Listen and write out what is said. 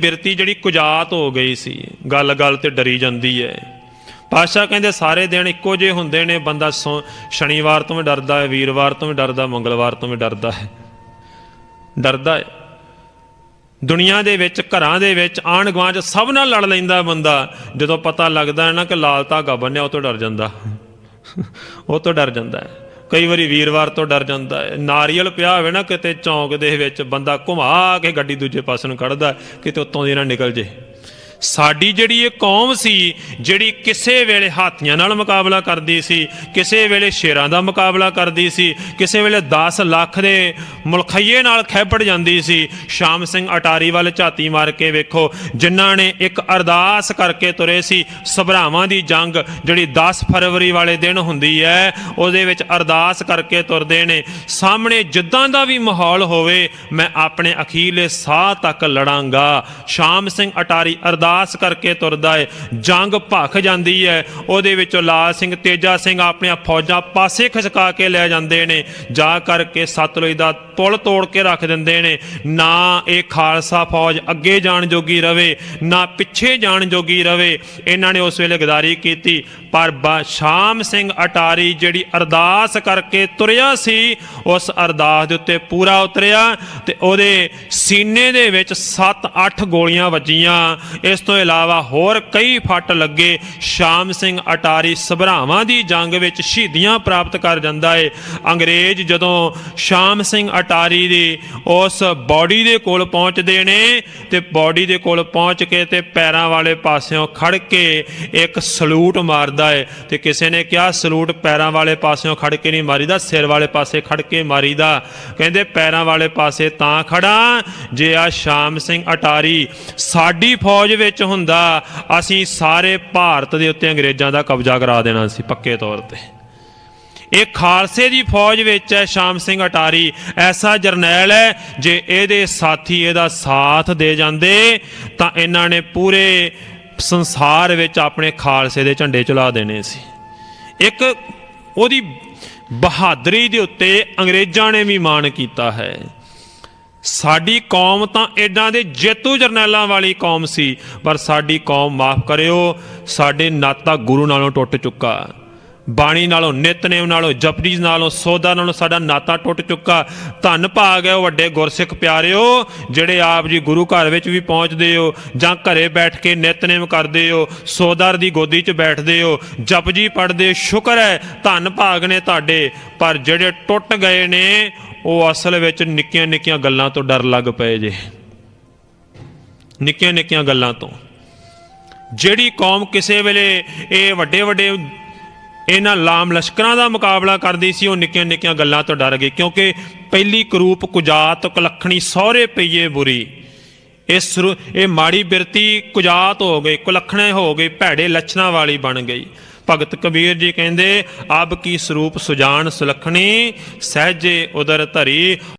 ਬਿਰਤੀ ਜਿਹੜੀ ਕੁਜਾਤ ਹੋ ਗਈ ਸੀ ਗੱਲ ਗੱਲ ਤੇ ਡਰੀ ਜਾਂਦੀ ਹੈ ਪਾਸ਼ਾ ਕਹਿੰਦੇ ਸਾਰੇ ਦਿਨ ਇੱਕੋ ਜਿਹੇ ਹੁੰਦੇ ਨੇ, ਬੰਦਾ ਸੌ- ਸ਼ਨੀਵਾਰ ਤੋਂ ਵੀ ਡਰਦਾ ਹੈ, ਵੀਰਵਾਰ ਤੋਂ ਵੀ ਡਰਦਾ ਮੰਗਲਵਾਰ ਤੋਂ ਵੀ ਡਰਦਾ ਹੈ। ਡਰਦਾ ਹੈ ਦੁਨੀਆ ਦੇ ਵਿੱਚ, ਘਰਾਂ ਦੇ ਵਿੱਚ ਆਂਢ ਗੁਆਂਢ ਸਭ ਨਾਲ ਲੜ ਲੈਂਦਾ ਬੰਦਾ। ਜਦੋਂ ਪਤਾ ਲੱਗਦਾ ਹੈ ਨਾ ਕਿ ਲਾਲ ਧਾਗਾ ਬੰਨਿਆ, ਉਹ ਤੋਂ ਡਰ ਜਾਂਦਾ। ਉਹ ਤੋਂ ਡਰ ਜਾਂਦਾ ਹੈ। ਕਈ ਵਾਰੀ ਵੀਰਵਾਰ ਤੋਂ ਡਰ ਜਾਂਦਾ ਹੈ। ਨਾਰੀਅਲ ਪਿਆ ਹੋਵੇ ਨਾ ਕਿਤੇ ਚੌਂਕ ਦੇ ਵਿੱਚ, ਬੰਦਾ ਘੁਮਾ ਕੇ ਗੱਡੀ ਦੂਜੇ ਪਾਸੇ ਨੂੰ ਕੱਢਦਾ ਕਿਤੇ ਉੱਤੋਂ ਦੀ ਨਾ ਨਿਕਲ ਜੇ। ਸਾਡੀ ਜਿਹੜੀ ਇਹ ਕੌਮ ਸੀ, ਜਿਹੜੀ ਕਿਸੇ ਵੇਲੇ ਹਾਥੀਆਂ ਨਾਲ ਮੁਕਾਬਲਾ ਕਰਦੀ ਸੀ, ਕਿਸੇ ਵੇਲੇ ਸ਼ੇਰਾਂ ਦਾ ਮੁਕਾਬਲਾ ਕਰਦੀ ਸੀ, ਕਿਸੇ ਵੇਲੇ 10 ਲੱਖ ਦੇ ਮੁਲਖਈਏ ਨਾਲ ਖੈਪੜ ਜਾਂਦੀ ਸੀ, ਸ਼ਾਮ ਸਿੰਘ ਅਟਾਰੀ ਵੱਲ ਝਾਤੀ ਮਾਰ ਕੇ ਵੇਖੋ, ਜਿਨ੍ਹਾਂ ਨੇ ਇੱਕ ਅਰਦਾਸ ਕਰਕੇ ਤੁਰੇ ਸੀ, ਸਭਰਾਵਾਂ ਦੀ ਜੰਗ ਜਿਹੜੀ 10 ਫਰਵਰੀ ਵਾਲੇ ਦਿਨ ਹੁੰਦੀ ਹੈ, ਉਹਦੇ ਵਿੱਚ ਅਰਦਾਸ ਕਰਕੇ ਤੁਰਦੇ ਨੇ। ਸਾਹਮਣੇ ਜਿੱਦਾਂ ਦਾ ਵੀ ਮਾਹੌਲ ਹੋਵੇ, ਮੈਂ ਆਪਣੇ ਅਖੀਰਲੇ ਸਾਹ ਤੱਕ ਲੜਾਂਗਾ। ਸ਼ਾਮ ਸਿੰਘ ਅਟਾਰੀ ਅਰਦਾਸ ਅਰਦਾਸ ਕਰਕੇ ਤੁਰਦਾ ਹੈ ਜੰਗ ਭਖ ਜਾਂਦੀ ਹੈ ਉਹਦੇ ਵਿੱਚੋਂ ਲਾਲ ਸਿੰਘ, ਤੇਜਾ ਸਿੰਘ ਆਪਣੀਆਂ ਫੌਜਾਂ ਪਾਸੇ ਖਿਸਕਾ ਕੇ ਲੈ ਜਾਂਦੇ ਨੇ। ਜਾ ਕਰਕੇ ਸਤਲੁਜ ਦਾ ਪੁਲ ਤੋੜ ਕੇ ਰੱਖ ਦਿੰਦੇ ਨੇ। ਨਾ ਇਹ ਖਾਲਸਾ ਫੌਜ ਅੱਗੇ ਜਾਣ ਜੋਗੀ ਰਵੇ, ਨਾ ਪਿੱਛੇ ਜਾਣ ਜੋਗੀ ਰਵੇ। ਇਹਨਾਂ ਨੇ ਉਸ ਵੇਲੇ ਗਦਾਰੀ ਕੀਤੀ। ਪਰ ਬਾ- ਸ਼ਾਮ ਸਿੰਘ ਅਟਾਰੀ ਜਿਹੜੀ ਅਰਦਾਸ ਕਰਕੇ ਤੁਰਿਆ ਸੀ, ਉਸ ਅਰਦਾਸ ਦੇ ਉੱਤੇ ਪੂਰਾ ਉਤਰਿਆ ਤੇ ਉਹਦੇ ਸੀਨੇ ਦੇ ਵਿੱਚ 7-8 ਗੋਲੀਆਂ ਵੱਜੀਆਂ। ਇਸ ਤੋਂ ਇਲਾਵਾ ਹੋਰ ਕਈ ਫੱਟ ਲੱਗੇ ਸ਼ਾਮ ਸਿੰਘ ਅਟਾਰੀ ਸਭਰਾਵਾਂ ਦੀ ਜੰਗ ਵਿੱਚ ਸ਼ਹੀਦੀਆਂ ਪ੍ਰਾਪਤ ਕਰ ਜਾਂਦਾ ਏ। ਅੰਗਰੇਜ਼ ਜਦੋਂ ਸ਼ਾਮ ਸਿੰਘ ਅਟਾਰੀ ਦੀ ਉਸ ਬਾਡੀ ਦੇ ਕੋਲ ਪਹੁੰਚਦੇ ਨੇ ਤੇ ਬਾਡੀ ਦੇ ਕੋਲ ਪਹੁੰਚ ਕੇ ਤੇ ਪੈਰਾਂ ਵਾਲੇ ਪਾਸਿਓਂ ਖੜ ਕੇ ਇੱਕ ਸਲੂਟ ਮਾਰਦਾ ਏ ਤੇ ਕਿਸੇ ਨੇ ਕਿਹਾ, ਸਲੂਟ ਪੈਰਾਂ ਵਾਲੇ ਪਾਸਿਓਂ ਖੜ ਕੇ ਨਹੀਂ ਮਾਰੀਦਾ, ਸਿਰ ਵਾਲੇ ਪਾਸੇ ਖੜ ਕੇ ਮਾਰੀਦਾ। ਕਹਿੰਦੇ, ਪੈਰਾਂ ਵਾਲੇ ਪਾਸੇ ਤਾਂ ਖੜਾ, ਜੇ ਆ ਸ਼ਾਮ ਸਿੰਘ ਅਟਾਰੀ ਸਾਡੀ ਫੌਜ ਵਿੱਚ ਹੁੰਦਾ, ਅਸੀਂ ਸਾਰੇ ਭਾਰਤ ਦੇ ਉੱਤੇ ਅੰਗਰੇਜ਼ਾਂ ਦਾ ਕਬਜ਼ਾ ਕਰਾ ਦੇਣਾ ਸੀ, ਪੱਕੇ ਤੌਰ ਤੇ। ਇਹ ਖਾਲਸੇ ਦੀ ਫੌਜ ਵਿੱਚ ਹੈ, ਸ਼ਾਮ ਸਿੰਘ ਅਟਾਰੀ। ਐਸਾ ਜਰਨੈਲ ਹੈ, ਜੇ ਇਹਦੇ ਸਾਥੀ ਇਹਦਾ ਸਾਥ ਦੇ ਜਾਂਦੇ, ਤਾਂ ਇਹਨਾਂ ਨੇ ਪੂਰੇ ਸੰਸਾਰ ਵਿੱਚ ਆਪਣੇ ਖਾਲਸੇ ਦੇ ਝੰਡੇ ਚਲਾ ਦੇਣੇ ਸੀ। ਇੱਕ ਉਹਦੀ ਬਹਾਦਰੀ ਦੇ ਉੱਤੇ ਅੰਗਰੇਜ਼ਾਂ ਨੇ ਵੀ ਮਾਣ ਕੀਤਾ ਹੈ। ਸਾਡੀ ਕੌਮ ਤਾਂ ਐਡਾਂ ਦੇ ਜੇਤੂ ਜਰਨੈਲਾਂ ਵਾਲੀ ਕੌਮ ਸੀ, ਪਰ ਸਾਡੀ ਕੌਮ ਮਾਫ ਕਰਿਓ, ਸਾਡੇ ਨਾਤਾ ਗੁਰੂ ਨਾਲੋਂ ਟੁੱਟ ਚੁੱਕਾ। ਬਾਣੀ ਨਾਲੋਂ ਨਿਤਨੇਮ ਨਾਲੋਂ ਜਪਜੀ ਨਾਲੋਂ ਸੋਦਾ ਨਾਲੋਂ ਸਾਡਾ ਨਾਤਾ ਟੁੱਟ ਚੁੱਕਾ। ਧੰਨ ਭਾਗ ਹੈ ਉਹ ਵੱਡੇ ਗੁਰਸਿੱਖ ਪਿਆਰਿਓ, ਜਿਹੜੇ ਆਪ ਜੀ ਗੁਰੂ ਘਰ ਵਿੱਚ ਵੀ ਪਹੁੰਚਦੇ ਹੋ, ਜਾਂ ਘਰੇ ਬੈਠ ਕੇ ਨਿਤਨੇਮ ਕਰਦੇ ਹੋ ਸੋਦਰ ਦੀ ਗੋਦੀ 'ਚ ਬੈਠਦੇ ਹੋ ਜਪਜੀ ਪੜ੍ਹਦੇ ਹੋ, ਸ਼ੁਕਰ ਹੈ, ਧੰਨ ਭਾਗ ਨੇ ਤੁਹਾਡੇ। ਪਰ ਜਿਹੜੇ ਟੁੱਟ ਗਏ ਨੇ ਉਹ ਅਸਲ ਵਿੱਚ ਨਿੱਕੀਆਂ ਨਿੱਕੀਆਂ ਗੱਲਾਂ ਤੋਂ ਡਰ ਲੱਗ ਪਏ ਜੇ। ਨਿੱਕੀਆਂ ਨਿੱਕੀਆਂ ਗੱਲਾਂ ਤੋਂ। ਜਿਹੜੀ ਕੌਮ ਕਿਸੇ ਵੇਲੇ ਇਹ ਵੱਡੇ ਵੱਡੇ ਇਹਨਾਂ ਲਾਮ ਲਸ਼ਕਰਾਂ ਦਾ ਮੁਕਾਬਲਾ ਕਰਦੀ ਸੀ, ਉਹ ਨਿੱਕੀਆਂ ਨਿੱਕੀਆਂ ਗੱਲਾਂ ਤੋਂ ਡਰ ਗਈ, ਕਿਉਂਕਿ ਪਹਿਲੀ ਕਰੂਪ ਕੁਜਾਤ, ਕੁਲੱਖਣੀ ਸਹੁਰੇ ਪਈਏ ਬੁਰੀ। ਇਹ ਸ਼ੁਰੂ- ਇਹ ਮਾੜੀ ਬਿਰਤੀ ਕੁਜਾਤ ਹੋ ਗਈ, ਕੁਲੱਖਣੇ ਹੋ ਗਈ, ਭੈੜੇ ਲੱਛਣਾਂ ਵਾਲੀ ਬਣ ਗਈ। ਭਗਤ ਕਬੀਰ ਜੀ ਕਹਿੰਦੇ ਅਬ ਕੀ ਸਰੂਪ ਸੁਜਾਨ ਸੁਲੱਖਣੀ, ਸਹਿਜੇ ਉਦਰ ਧਰੀ।